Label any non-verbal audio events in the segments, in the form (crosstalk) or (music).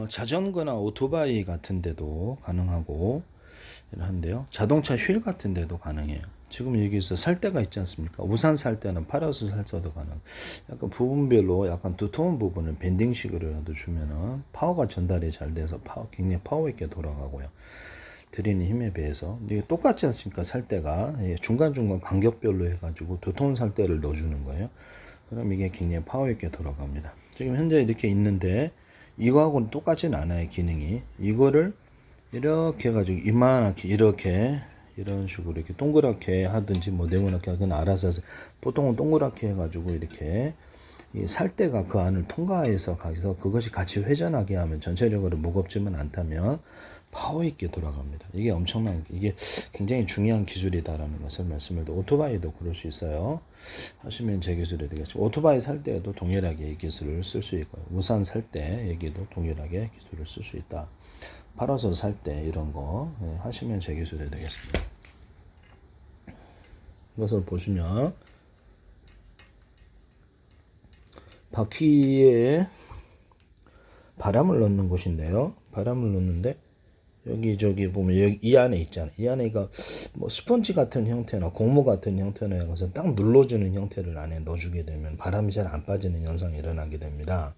어, 자전거나 오토바이 같은 데도 가능하고 이런데요. 자동차 휠 같은 데도 가능해요. 지금 여기서 살 때가 있지 않습니까? 우산 살 때는 팔아서 살 때도 가능. 약간 부분별로 약간 두터운 부분을 밴딩식으로라도 주면은 파워가 전달이 잘 돼서 파워 굉장히 파워 있게 돌아가고요. 드리는 힘에 비해서 이게 똑같지 않습니까? 살 때가 예, 중간 중간 간격별로 해가지고 두터운 살 때를 넣어주는 거예요. 그럼 이게 굉장히 파워 있게 돌아갑니다. 지금 현재 이렇게 있는데 이거하고는 똑같지는 않아요 기능이. 이거를 이렇게 해가지고 이만하게 이렇게 이런 식으로 이렇게 동그랗게 하든지 뭐 네모나게 하든 알아서 해서 보통은 동그랗게 해가지고 이렇게 이 살대가 그 안을 통과해서 가서 그것이 같이 회전하게 하면 전체적으로 무겁지만 않다면 파워 있게 돌아갑니다. 이게 엄청난 이게 굉장히 중요한 기술이다라는 것을 말씀을 드려 오토바이도 그럴 수 있어요. 하시면 제 기술이 되겠죠. 오토바이 살 때에도 동일하게 이 기술을 쓸 수 있고요. 우산 살때 여기도 동일하게 기술을 쓸 수 있다. 팔아서 살 때 이런 거 예, 하시면 제 기술이 되겠습니다. 이것을 보시면 바퀴에 바람을 넣는 곳인데요. 바람을 넣는데 여기 저기 보면 여기 이 안에 있잖아요. 이 안에가 뭐 스펀지 같은 형태나 고무 같은 형태나 해서 딱 눌러주는 형태를 안에 넣어주게 되면 바람이 잘 안 빠지는 현상이 일어나게 됩니다.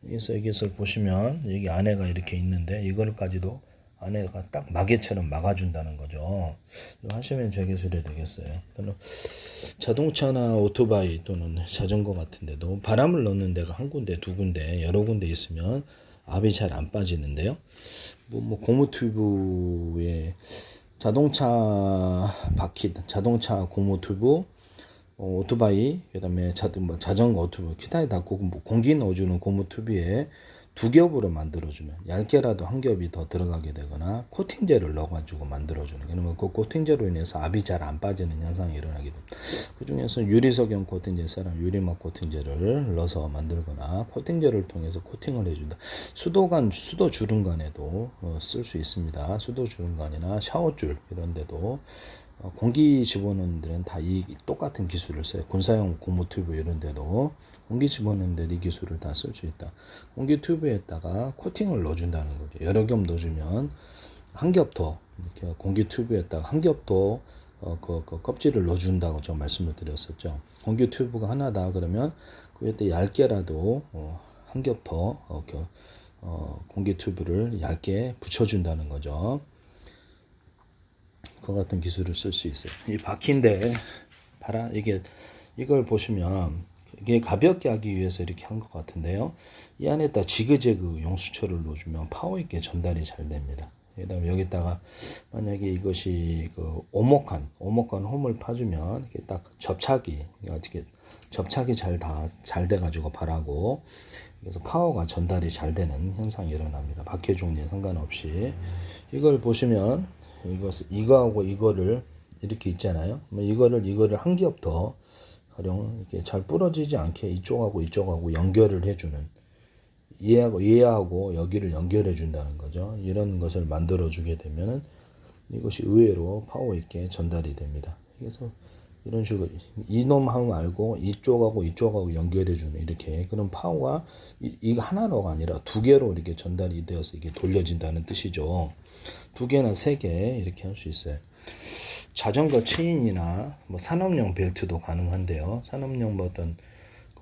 그래서 여기서 보시면 여기 안에가 이렇게 있는데 이걸까지도 안에가 딱 마개처럼 막아준다는 거죠. 하시면 제 기술이 되겠어요. 또는 자동차나 오토바이 또는 자전거 같은 데도 바람을 넣는 데가 한 군데, 두 군데, 여러 군데 있으면 압이 잘 안 빠지는데요. 뭐, 뭐 고무 튜브에 자동차 바퀴, 자동차 고무 튜브, 어, 오토바이, 그다음에 자, 뭐 자전거 튜브, 기타에 다 고, 뭐 공기 넣어주는 고무 튜브에 두 겹으로 만들어주면 얇게라도 한 겹이 더 들어가게 되거나 코팅제를 넣어가지고 만들어주는 그러면 그 코팅제로 인해서 압이 잘 안 빠지는 현상이 일어나게 됩니다. 그 중에서 유리석영 코팅제 사람 유리막 코팅제를 넣어서 만들거나 코팅제를 통해서 코팅을 해준다. 수도관 수도 주름관에도 어, 쓸수 있습니다. 수도 주름관이나 샤워줄 이런 데도 어, 공기 집어넣는 데는 다이 똑같은 기술을 써요. 군사용 고무 튜브 이런 데도 공기 집어넣는 데 이 기술을 다 쓸 수 있다. 공기 튜브에다가 코팅을 넣어준다는 거죠. 여러 겹 넣어주면 한 겹 더 이렇게 공기 튜브에다가 한 겹더 어, 그, 그 껍질을 넣어준다고 저 말씀을 드렸었죠. 공기 튜브가 하나다 그러면 그때 얇게라도 어, 한 겹 더 어, 그, 어, 공기 튜브를 얇게 붙여준다는 거죠. 그 같은 기술을 쓸 수 있어요. 이 바퀴인데 봐라 이게 이걸 보시면 이게 가볍게 하기 위해서 이렇게 한 것 같은데요. 이 안에다 지그재그 용수철을 넣어주면 파워 있게 전달이 잘 됩니다. 그다음에 여기다가 만약에 이것이 그 오목한 오목한 홈을 파주면 이렇게 딱 접착이 어떻게 접착이 잘 다 잘 돼가지고 바라고 그래서 파워가 전달이 잘 되는 현상이 일어납니다. 바퀴 종류에 상관없이 이걸 보시면 이것 이거하고 이거를 이렇게 있잖아요. 뭐 이거를 이거를 한 겹 더 가령 이렇게 잘 부러지지 않게 이쪽하고 이쪽하고 연결을 해주는 얘하고 얘하고 여기를 연결해 준다는 거죠. 이런 것을 만들어 주게 되면은 이것이 의외로 파워 있게 전달이 됩니다. 그래서 이런 식으로 이놈 하면 알고 이쪽하고 이쪽하고 연결해 주는 이렇게 그런 파워가 이, 이거 하나로가 아니라 두 개로 이렇게 전달이 되어서 이게 돌려진다는 뜻이죠. 두 개나 세 개 이렇게 할 수 있어요. 자전거 체인이나 뭐 산업용 벨트도 가능한데요. 산업용 뭐 어떤 그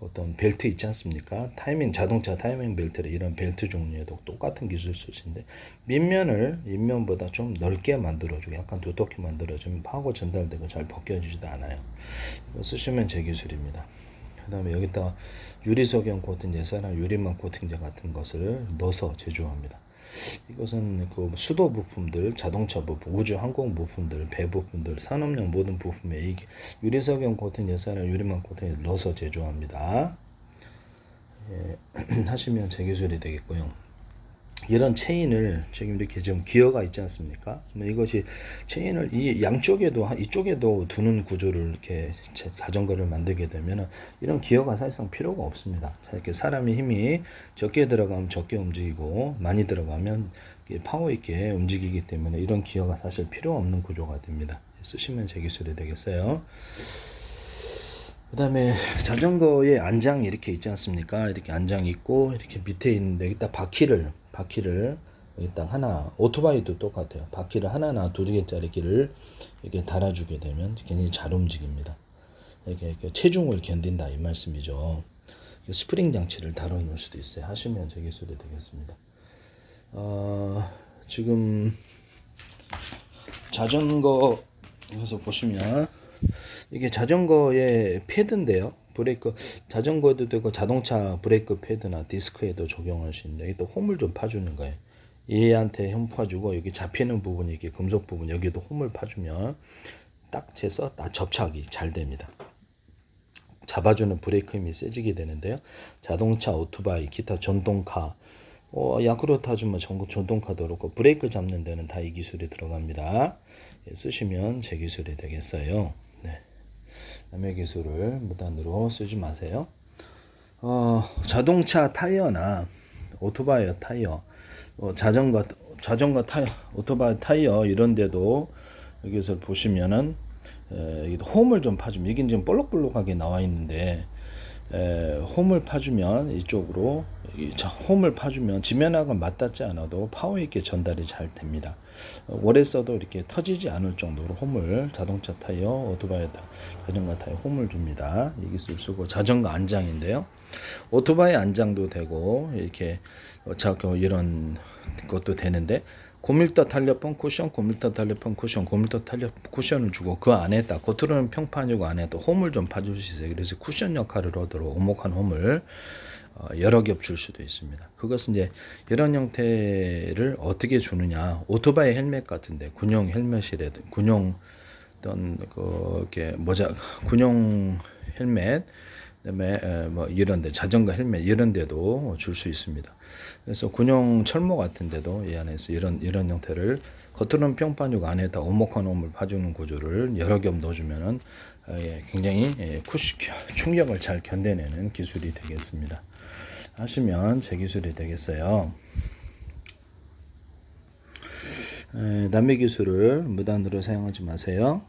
어떤 벨트 있지 않습니까? 타이밍 자동차 타이밍 벨트를 이런 벨트 종류에도 똑같은 기술 쓰시는데 밑면을 윗면보다 좀 넓게 만들어주고 약간 두텁게 만들어주면 파고 전달되고 잘 벗겨지지도 않아요. 이거 쓰시면 제 기술입니다. 그 다음에 여기다 유리석영 코팅제, 사나 유리막 코팅제 같은 것을 넣어서 제조합니다. 이것은 그 수도 부품들, 자동차 부품, 우주 항공 부품들, 배 부품들, 산업용 모든 부품에 이 유리석영 코팅 예산을 유리막 코팅에 넣어서 제조합니다. 예, (clears throat) 하시면 제 기술이 되겠고요. 이런 체인을 지금 이렇게 좀 기어가 있지 않습니까? 뭐 이것이 체인을 이 양쪽에도 이쪽에도 두는 구조를 이렇게 자전거를 만들게 되면 이런 기어가 사실상 필요가 없습니다. 이렇게 사람이 힘이 적게 들어가면 적게 움직이고 많이 들어가면 파워 있게 움직이기 때문에 이런 기어가 사실 필요 없는 구조가 됩니다. 쓰시면 제 기술이 되겠어요. 그 다음에 자전거에 안장이 이렇게 있지 않습니까? 이렇게 안장이 있고, 이렇게 밑에 있는데, 여기다 바퀴를, 바퀴를 딱 하나 오토바이도 똑같아요. 바퀴를 하나나 두 개짜리 길을 이렇게 달아주게 되면 굉장히 잘 움직입니다. 이렇게, 이렇게 체중을 견딘다 이 말씀이죠. 스프링 장치를 달아 놓을 수도 있어요. 하시면 제 기술이 되겠습니다. 어, 지금 자전거에서 보시면 이게 자전거의 패드인데요. 브레이크 자전거도 되고 자동차 브레이크 패드나 디스크에도 적용할 수 있는데 또 홈을 좀 파주는 거예요. 얘한테 홈 파주고 여기 잡히는 부분이 이게 금속 부분 여기도 홈을 파주면 딱 재서 딱 접착이 잘 됩니다. 잡아주는 브레이크 힘이 세지게 되는데요. 자동차, 오토바이, 기타 전동카, 어, 야쿠르트 하지만 전국 전동카도 그렇고 브레이크 잡는 데는 다 이 기술이 들어갑니다. 예, 쓰시면 제 기술이 되겠어요. 네. 남의 기술을 무단으로 쓰지 마세요. 어, 자동차 타이어나 오토바이 타이어, 어, 자전거 자전거 타이어, 오토바이 타이어 이런 데도 여기서 보시면은 에, 홈을 좀 파주면 이게 지금 볼록볼록하게 나와 있는데 에, 홈을 파주면 이쪽으로 이 자, 홈을 파주면 지면하고 맞닿지 않아도 파워 있게 전달이 잘 됩니다. 어, 오래 써도 이렇게 터지지 않을 정도로 홈을 자동차 타이어, 오토바이 타, 자전거 타이어 홈을 줍니다. 이 기술 쓰고 자전거 안장인데요. 오토바이 안장도 되고 이렇게 어, 자꾸 이런 것도 되는데 고밀도 탄력판 쿠션, 고밀도 탄력판 쿠션, 고밀도 탄력 쿠션을 주고 그 안에다 겉으로는 평판이고 안에다 홈을 좀 파주시세요. 그래서 쿠션 역할을 하도록 오목한 홈을 어, 여러 겹 줄 수도 있습니다. 그것은 이제 이런 형태를 어떻게 주느냐 오토바이 헬멧 같은데 군용 헬멧이라든 군용 어떤 그 이렇게 모자 군용 헬멧 그다음에 에, 뭐 이런 데 자전거 헬멧 이런 데도 줄 수 있습니다. 그래서 군용 철모 같은 데도 이 안에서 이런 이런 형태를 겉으로는 평판육 안에다 오목한 홈을 파주는 구조를 여러 겹 넣어주면은 어, 예, 굉장히 예, 쿠시, 충격을 잘 견뎌내는 기술이 되겠습니다. 하시면 제 기술이 되겠어요. 에, 남의 기술을 무단으로 사용하지 마세요.